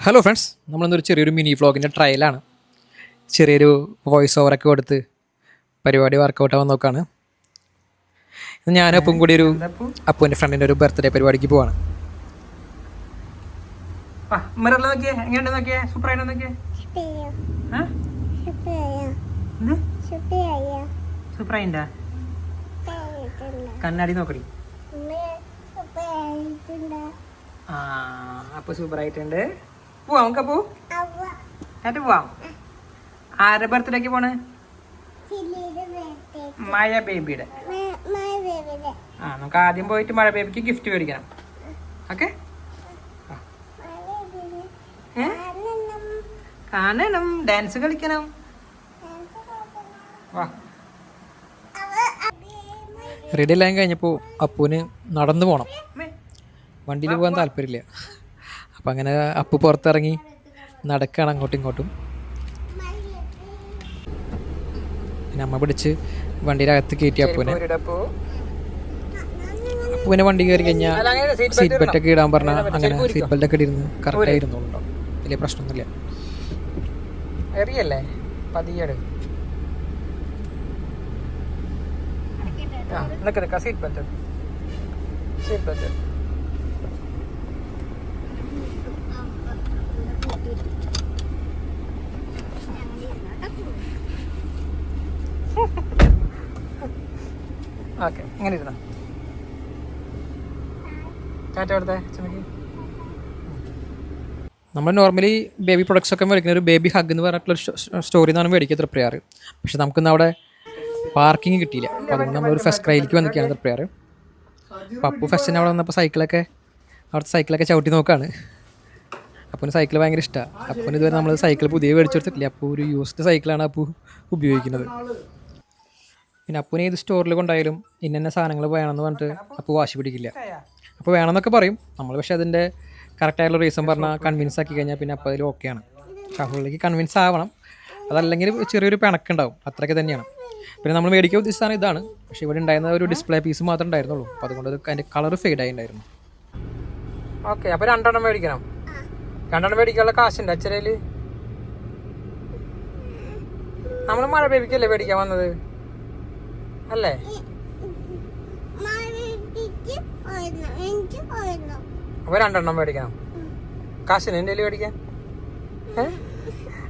Hello friends നമ്മളിന്നൊരു ചെറിയൊരു mini വ്ളോഗിന്റെ ട്രയലാണ് ചെറിയൊരു voice ഓവറൊക്കെ കൊടുത്ത് പരിപാടി വർക്കൗട്ട് ആവാൻ നോക്കാണ്. ഇന്ന് ഞാനും അപ്പം കൂടി ഒരു അപ്പുവിന്റെ ഫ്രണ്ടിന്റെ ഒരു ബർത്ത്ഡേ പരിപാടിക്ക് പോവാണ്. കണ്ണാടി നോക്കടി. ആ അപ്പൊ സൂപ്പർ ആയിട്ടുണ്ട് പോവാം നമുക്ക് പോ എന്നിട്ട് പോവാം. ആരുടെ ബർത്ത്ഡേക്ക് പോണ്? മഴ ബേബിയുടെ. ആ നമുക്ക് ആദ്യം പോയിട്ട് മഴ ബേബിക്ക് ഗിഫ്റ്റ് മേടിക്കണം. ഓക്കെ? കാണണം. ഡാൻസ് കളിക്കണം. വാ. റെഡി എല്ലാം കഴിഞ്ഞപ്പോൾ അപ്പൂന് നടന്നു പോണം. വണ്ടിയിൽ പോകാൻ താല്പര്യമില്ല. അപ്പം അങ്ങനെ അപ്പ് പുറത്തിറങ്ങി നടക്കുകയാണ് അങ്ങോട്ടും ഇങ്ങോട്ടും. പിന്നെ അമ്മ പിടിച്ച് വണ്ടിയുടെ അകത്ത് കയറ്റി അപ്പുവിനെ. പോരിടാ അപ്പുവിനെ വണ്ടി കയറി കഴിഞ്ഞാൽ സീറ്റ് ബെൽറ്റ് ഒക്കെ ഇടാൻ പറഞ്ഞാൽ അങ്ങനെ സീറ്റ് ബെൽറ്റ് ഒക്കെ ഇടിയിരുന്നു കറക്റ്റായി ആയിരുന്നു വലിയ പ്രശ്നമൊന്നുമില്ല. എറിയല്ലേ? പതിയേട്. ആ നിൽക്കുന്നത് നിൽക്കാം seat belt seat belt okay ഇങ്ങനെ ഇരുന്ന. നമ്മൾ നോർമലി ബേബി പ്രൊഡക്ട്സ് ഒക്കെ മേടിക്കുന്ന ഒരു ബേബി ഹഗ് എന്ന് പറഞ്ഞിട്ടുള്ള സ്റ്റോറി എന്നാണ് മേടിക്കുക തൃപ്രയാറ് പക്ഷെ നമുക്കിന്ന് അവിടെ പാർക്കിംഗ് കിട്ടിയില്ല. അപ്പോൾ അതുകൊണ്ട് നമ്മളൊരു ഫസ്റ്റ് ക്രൈയിലേക്ക് വന്നിരിക്കുകയാണ് തൃപ്രയാറ് അപ്പോൾ അപ്പു ഫസ്റ്റിന് അവിടെ വന്നപ്പോൾ സൈക്കിളൊക്കെ അവിടുത്തെ സൈക്കിളൊക്കെ ചവിട്ടി നോക്കാണ്. അപ്പൂന് സൈക്കിൾ ഭയങ്കര ഇഷ്ടമാണ് അപ്പൂന് ഇതുവരെ നമ്മൾ സൈക്കിൾ പുതിയ മേടിച്ചു കൊടുത്തിട്ടില്ല. അപ്പോൾ ഒരു യൂസ്ഡ് സൈക്കിളാണ് അപ്പു ഉപയോഗിക്കുന്നത്. പിന്നെ അപ്പൂനെ ഏത് സ്റ്റോറിൽ കൊണ്ടായാലും ഇന്ന സാധനങ്ങൾ വേണമെന്ന് പറഞ്ഞിട്ട് അപ്പു വാശി പിടിക്കില്ല. അപ്പോൾ വേണമെന്നൊക്കെ പറയും. നമ്മൾ പക്ഷേ അതിന്റെ കറക്റ്റായിട്ടുള്ള റീസൺ പറഞ്ഞാൽ കൺവിൻസ് ആക്കി കഴിഞ്ഞാൽ പിന്നെ അപ്പോൾ അതിൽ ഓക്കെയാണ് അപ്പോഴേക്ക് കൺവിൻസ് ആവണം. അതല്ലെങ്കിൽ ചെറിയൊരു പിണക്കുണ്ടാവും. അത്രയ്ക്ക് തന്നെയാണ്. പിന്നെ നമ്മൾ മേടിക്കാൻ ഉദ്ദേശിച്ച സാധനം ഇതാണ്. പക്ഷേ ഇവിടെ ഉണ്ടായിരുന്ന ഒരു ഡിസ്പ്ലേ പീസ് മാത്രമേ ഉണ്ടായിരുന്നുള്ളൂ. അപ്പോൾ അതുകൊണ്ട് അത് അതിന്റെ കളർ ഫെയ്ഡ് ആയിട്ടുണ്ടായിരുന്നു ഓക്കെ അപ്പോൾ രണ്ടെണ്ണം മേടിക്കണം. രണ്ടെണ്ണം മേടിക്കാനുള്ള കാശുണ്ട് അച്ഛരയിൽ നമ്മൾ മഴ ബേബിക്കല്ലേ മേടിക്കാൻ വന്നത്? അല്ലേ? അപ്പൊ രണ്ടെണ്ണം മേടിക്കണം. കാശിന് എന്റെ ഏ?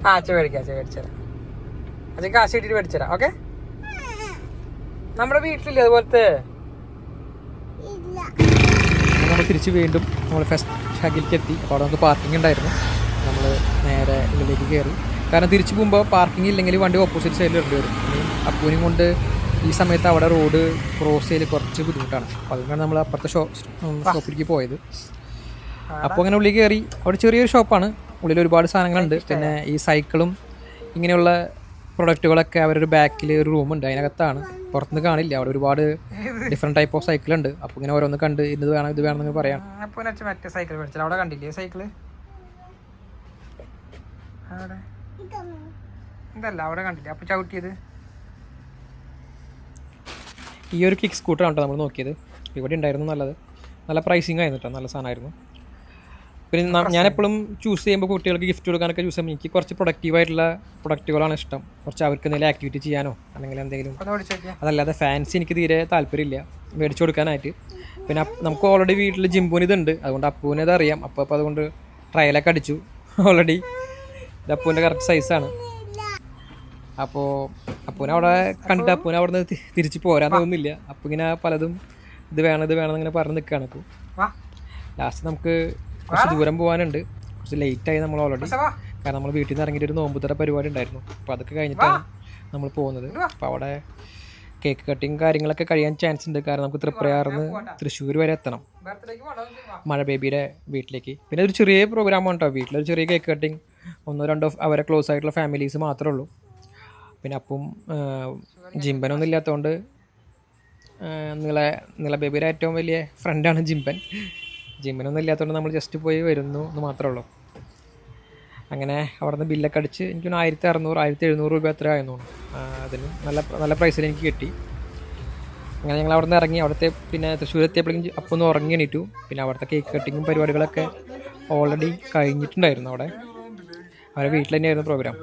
ആ അച്ഛൻ മേടിക്കാം അച്ഛൻ മേടിച്ചരാ അച്ഛൻ കാശ് കിട്ടിയിട്ട് മേടിച്ചരാ ഓക്കെ? നമ്മുടെ വീട്ടിലില്ലേ അതുപോലത്തെ? നമ്മൾ തിരിച്ച് വീണ്ടും നമ്മൾ ഫസ്റ്റ് ഷാഗിലേക്ക് എത്തി അവിടെ നമുക്ക് പാർക്കിംഗ് ഉണ്ടായിരുന്നു. നമ്മൾ നേരെ ഉള്ളിലേക്ക് കയറി. കാരണം തിരിച്ചു പോകുമ്പോൾ പാർക്കിംഗ് ഇല്ലെങ്കിൽ വണ്ടി ഓപ്പോസിറ്റ് സൈഡിൽ ഇടേണ്ടി വരും. അപ്പൂനും കൊണ്ട് ഈ സമയത്ത് അവിടെ റോഡ് ക്രോസ് ചെയ്യൽ കുറച്ച് ബുദ്ധിമുട്ടാണ്. അപ്പോൾ അതുകൊണ്ടാണ് നമ്മൾ അപ്പുറത്തെ ഷോ ഷോപ്പിലേക്ക് പോയത്. അപ്പോൾ അങ്ങനെ ഉള്ളിൽ കയറി. അവിടെ ചെറിയൊരു ഷോപ്പാണ്. ഉള്ളിൽ ഒരുപാട് സാധനങ്ങളുണ്ട്. പിന്നെ ഈ സൈക്കിളും ഇങ്ങനെയുള്ള പ്രൊഡക്റ്റുകളൊക്കെ അവരൊരു ബാക്കിൽ ഒരു റൂമുണ്ട് അതിനകത്താണ്. പുറത്തുനിന്ന് കാണില്ല. അവിടെ ഒരുപാട് ഡിഫറെന്റ് ടൈപ്പ് ഓഫ് സൈക്കിൾ ഉണ്ട്. അപ്പോൾ ഇങ്ങനെ ഓരോന്ന് കണ്ട് ഇത് വേണം ഇത് വേണം എന്ന് പറയാം. മറ്റേ സൈക്കിൾ അവിടെ കണ്ടില്ലേ സൈക്കിൾ അവിടെ. ഇതല്ല അവിടെ കണ്ടില്ല? അപ്പൊ ചവിട്ടിയത്? ഈ ഒരു കിക്ക് സ്കൂട്ടറാണ് കേട്ടോ നമ്മൾ നോക്കിയത്. ഇവിടെ ഉണ്ടായിരുന്നു നല്ലത്. നല്ല പ്രൈസിങ് ആയിരുന്നു കേട്ടോ നല്ല സാധനമായിരുന്നു. പിന്നെ ഞാൻ എപ്പോഴും ചൂസ് ചെയ്യുമ്പോൾ കുട്ടികൾക്ക് ഗിഫ്റ്റ് കൊടുക്കാനൊക്കെ ചൂസ് ചെയ്യുമ്പോൾ എനിക്ക് കുറച്ച് പ്രൊഡക്റ്റീവ് ആയിട്ടുള്ള പ്രൊഡക്റ്റുകളാണ് ഇഷ്ടം. കുറച്ച് അവർക്ക് എന്തെങ്കിലും ആക്ടിവിറ്റി ചെയ്യാനോ അല്ലെങ്കിൽ എന്തെങ്കിലും അതല്ലാതെ ഫാൻസി എനിക്ക് തീരെ താല്പര്യമില്ല. മേടിച്ചു കൊടുക്കാനായിട്ട്. പിന്നെ നമുക്ക് ഓൾറെഡി വീട്ടിൽ ജിംബൂന് ഇതുണ്ട്. അതുകൊണ്ട് അപ്പൂവിന് ഇത് അറിയാം. അപ്പോൾ അപ്പോൾ അതുകൊണ്ട് ട്രയലൊക്കെ അടിച്ചു. ഓൾറെഡി ഇത് അപ്പൂവിന്റെ കറക്റ്റ് സൈസാണ് അപ്പോൾ അപ്പൂനെ അവിടെ കണ്ടിട്ട് അപ്പൂനെ അവിടെ തിരിച്ചു തിരിച്ച് പോരാൻ തോന്നുന്നില്ല. അപ്പോൾ ഇങ്ങനെ പലതും ഇത് വേണം ഇത് വേണം ഇങ്ങനെ പറഞ്ഞ് നിൽക്കുകയാണ് അപ്പോൾ ലാസ്റ്റ് നമുക്ക് കുറച്ച് ദൂരം പോകാനുണ്ട് കുറച്ച് ലേറ്റായി നമ്മൾ ഓൾറെഡി കാരണം നമ്മൾ വീട്ടിൽ നിന്ന് ഇറങ്ങിയിട്ട് ഒരു നോമ്പുതറ പരിപാടി ഉണ്ടായിരുന്നു. അപ്പോൾ അതൊക്കെ കഴിഞ്ഞിട്ടാണ് നമ്മൾ പോകുന്നത്. അപ്പോൾ അവിടെ കേക്ക് കട്ടിങ് കാര്യങ്ങളൊക്കെ കഴിയാൻ ചാൻസ് ഉണ്ട്. കാരണം നമുക്ക് തൃപ്രയാറിന്ന് തൃശ്ശൂർ വരെ എത്തണം. മഴ ബേബിയുടെ വീട്ടിലേക്ക്. പിന്നെ ഒരു ചെറിയ പ്രോഗ്രാമാണ് കേട്ടോ വീട്ടിലൊരു ചെറിയ കേക്ക് കട്ടിങ് ഒന്നോ രണ്ടോ അവരെ ക്ലോസ് ആയിട്ടുള്ള ഫാമിലീസ് മാത്രമേ ഉള്ളൂ. പിന്നെ അപ്പം ജിംബനൊന്നും ഇല്ലാത്തതുകൊണ്ട് നിള നിള ബേബിയുടെ ഏറ്റവും വലിയ ഫ്രണ്ടാണ് ജിംബൻ ജിംബനൊന്നും ഇല്ലാത്തതുകൊണ്ട് നമ്മൾ ജസ്റ്റ് പോയി വരുന്നു എന്ന് മാത്രമേ ഉള്ളൂ. അങ്ങനെ അവിടുന്ന് ബില്ലൊക്കെ അടിച്ച് എനിക്ക് ആയിരത്തി അറുന്നൂറ് ആയിരത്തി എഴുന്നൂറ് രൂപ എത്ര ആയിരുന്നു അതിന് നല്ല നല്ല പ്രൈസിൽ എനിക്ക് കിട്ടി. അങ്ങനെ ഞങ്ങൾ അവിടുന്ന് ഇറങ്ങി അവിടുത്തെ പിന്നെ തൃശ്ശൂർ എത്തിയപ്പോഴേക്കും അപ്പം ഒന്ന് ഉറങ്ങി എണീറ്റു. പിന്നെ അവിടുത്തെ കേക്ക് കട്ടിങ്ങും പരിപാടികളൊക്കെ ഓൾറെഡി കഴിഞ്ഞിട്ടുണ്ടായിരുന്നു അവിടെ. അവരെ വീട്ടിൽ തന്നെയായിരുന്നു പ്രോഗ്രാം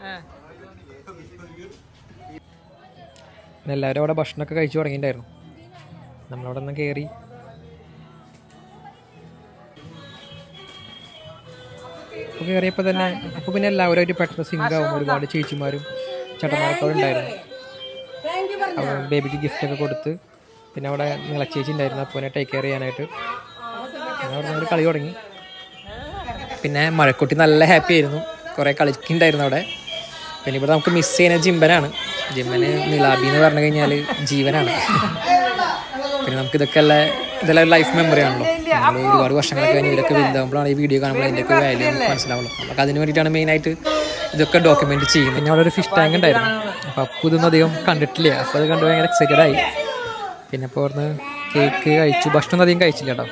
പിന്നെ എല്ലാവരും അവിടെ ഭക്ഷണമൊക്കെ കഴിച്ചു തുടങ്ങിയിട്ടുണ്ടായിരുന്നു. നമ്മളവിടെ നിന്ന് കയറി അപ്പോൾ കയറിയപ്പോൾ തന്നെ അപ്പോൾ പിന്നെ എല്ലാവരും ഒരു പെട്ടെന്ന് സിങ്ക് ആവും. ഒരുപാട് ചേച്ചിമാരും ചേട്ടന്മാരൊക്കെ അവിടെ ഉണ്ടായിരുന്നു. അപ്പോൾ ബേബിക്ക് ഗിഫ്റ്റ് ഒക്കെ കൊടുത്ത് പിന്നെ അവിടെ നിളച്ചേച്ചി ഉണ്ടായിരുന്നു. അപ്പോൾ ടേക്ക് കെയർ ചെയ്യാനായിട്ട്. പിന്നെ അവിടെ നിന്ന് കളി തുടങ്ങി. പിന്നെ മഴക്കുട്ടി നല്ല ഹാപ്പി ആയിരുന്നു. കുറേ കളിക്കുന്നുണ്ടായിരുന്നു അവിടെ. പിന്നെ ഇവിടെ നമുക്ക് മിസ് ചെയ്യുന്ന ജിമ്പനാണ്. ജിമ്മന് നിലാബി എന്ന് പറഞ്ഞു കഴിഞ്ഞാൽ ജീവനാണ്. പിന്നെ നമുക്ക് ഇതൊക്കെ അല്ല ഇതെല്ലാം ലൈഫ് മെമ്മറി ആണല്ലോ. നമ്മൾ ഒരുപാട് വർഷങ്ങളൊക്കെ കഴിഞ്ഞ് ഇവരൊക്കെ വലുതാകുമ്പോഴാണ് ഈ വീഡിയോ കാണുമ്പോൾ അതിന്റെയൊക്കെ വാല്യൂ നമുക്ക് മനസ്സിലാവുള്ളൂ. നമുക്ക് അതിന് വേണ്ടിയിട്ടാണ് മെയിനായിട്ട് ഇതൊക്കെ ഡോക്യുമെന്റ് ചെയ്യുന്നത്. പിന്നെ അവിടെ ഒരു ഫിഷ് ടാങ്ക് ഉണ്ടായിരുന്നു. അപ്പോൾ അപ്പൊ ഇതൊന്നും അധികം കണ്ടിട്ടില്ല. അപ്പോൾ അത് കണ്ട് ഭയങ്കര എക്സൈറ്റഡ് ആയി. പിന്നെ അപ്പോൾ അവിടുന്ന് കേക്ക് കഴിച്ചു. ഭക്ഷണം അധികം കഴിച്ചില്ല കേട്ടോ.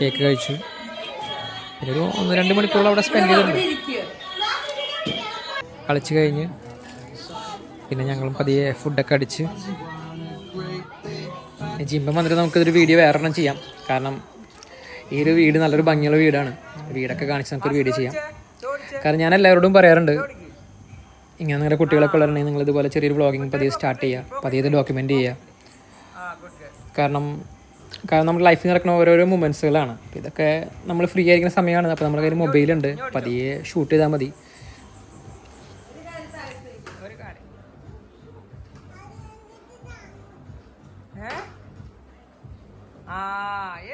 കേക്ക് കഴിച്ചു. പിന്നെ ഒരു ഒന്ന് രണ്ട് മണിക്കൂർ അവിടെ സ്പെൻഡ് ചെയ്തിട്ടുണ്ട്. കളിച്ചു കഴിഞ്ഞ് പിന്നെ ഞങ്ങളും പതിയെ ഫുഡൊക്കെ അടിച്ച്. ജിമ്പം വന്നിട്ട് നമുക്കിതൊരു വീഡിയോ വേറെ എണ്ണം ചെയ്യാം. കാരണം ഈ ഒരു വീട് നല്ലൊരു ഭംഗിയുള്ള വീടാണ്. വീടൊക്കെ കാണിച്ച് നമുക്കൊരു വീഡിയോ ചെയ്യാം. കാരണം ഞാൻ എല്ലാവരോടും പറയാറുണ്ട് ഇങ്ങനെ നിങ്ങളുടെ കുട്ടികളൊക്കെ ഉള്ളവരുണ്ടെങ്കിൽ നിങ്ങൾ ഇതുപോലെ ചെറിയൊരു വ്ളോഗിങ് പതിയെ സ്റ്റാർട്ട് ചെയ്യുക പതിയെ ഡോക്യുമെന്റ് ചെയ്യുക. കാരണം കാരണം നമ്മുടെ ലൈഫിൽ നടക്കുന്ന ഓരോരോ മൊമെന്റ്സുകളാണ് അപ്പോൾ ഇതൊക്കെ നമ്മൾ ഫ്രീ ആയിരിക്കുന്ന സമയമാണ്. അപ്പോൾ നമ്മുടെ കയ്യിൽ മൊബൈലുണ്ട് പതിയെ ഷൂട്ട് ചെയ്താൽ മതി.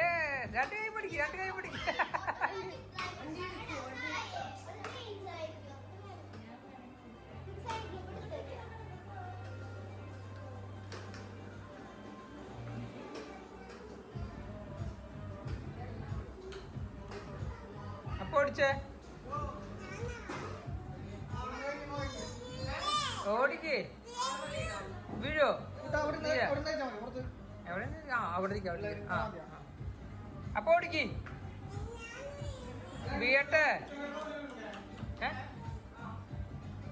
ഏ രണ്ട് കൈ പിടിക്ക് രണ്ട് കൈ പിടിക്ക്. അപ്പൊ ഓടിച്ചേ? ഓടിക്കേ. വീഴോ? എവിടെ ആ ആ. അപ്പൊ ഓടിക്ക്. വീഴട്ടെ ഏ?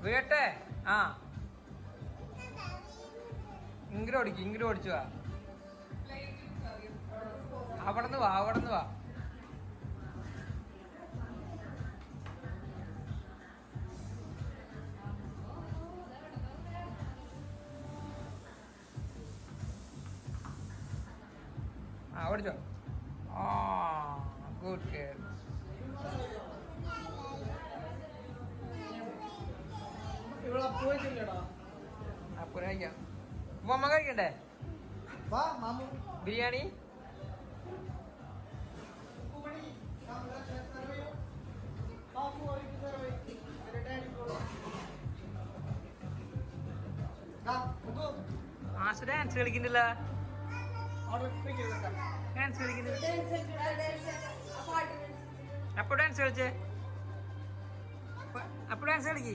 വീഴട്ടെ ആ. ഇങ്ങോട്ട് ഓടിക്ക് ഇങ്ങോട്ട് ഓടിച്ചു വാ. അവിടെ നിന്ന് വാ അവിടെ നിന്ന് വാ. ആ ഗുഡ് കേർ അപ്പൊ കഴിക്കാം. അമ്മ കഴിക്കണ്ടേ? ബിരിയാണി? ആശ ഡാൻസ് കളിക്കുന്നില്ല. ഡാൻസ് കളിക്കുന്നില്ല അപ്പൊ ഡാൻസ് കളിച്ചേ? അപ്പൊ ഡാൻസ് കളിക്ക്?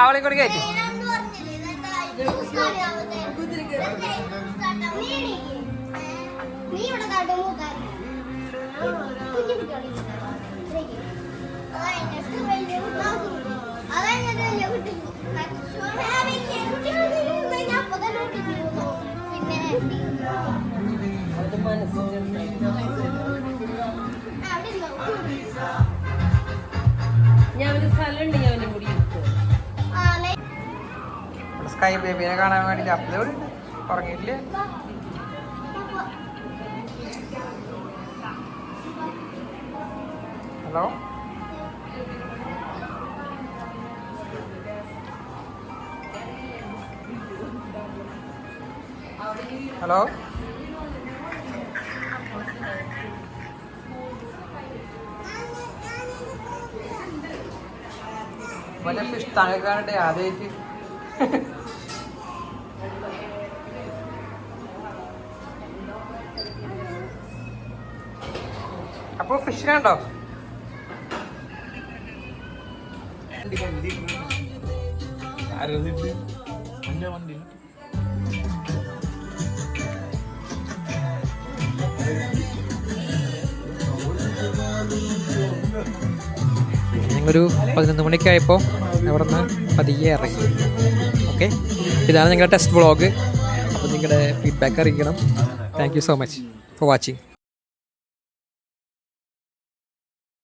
അവളെ dance lagi. നീ നീ ഇവിടെ കുഞ്ഞു കുട്ടികളെ ഞാൻ. ഞാൻ ഒരു സ്ഥലമുണ്ട് ഞാൻ അവനെ കൂടി ആ, ലൈ- സ്കൈ ബേബിനെ കാണാൻ വേണ്ടി അപ്പഴേ ഉറങ്ങിയിട്ടില്ലേ ഹലോ? ഹലോ? വല്ല ഫിഷ് ടാങ്ക് ആദ്യമായിട്ട് അപ്പോൾ ഫിഷിനെ ഉണ്ടോ ഞങ്ങളൊരു പതിനൊന്ന് മണിക്കായപ്പോൾ അവിടെ നിന്ന് പതിയെ ഇറങ്ങി. ഓക്കെ ഇതാണ് നിങ്ങളുടെ ടെസ്റ്റ് ബ്ലോഗ് അപ്പോൾ നിങ്ങളുടെ ഫീഡ്ബാക്ക് അറിയിക്കണം. Thank you so much for watching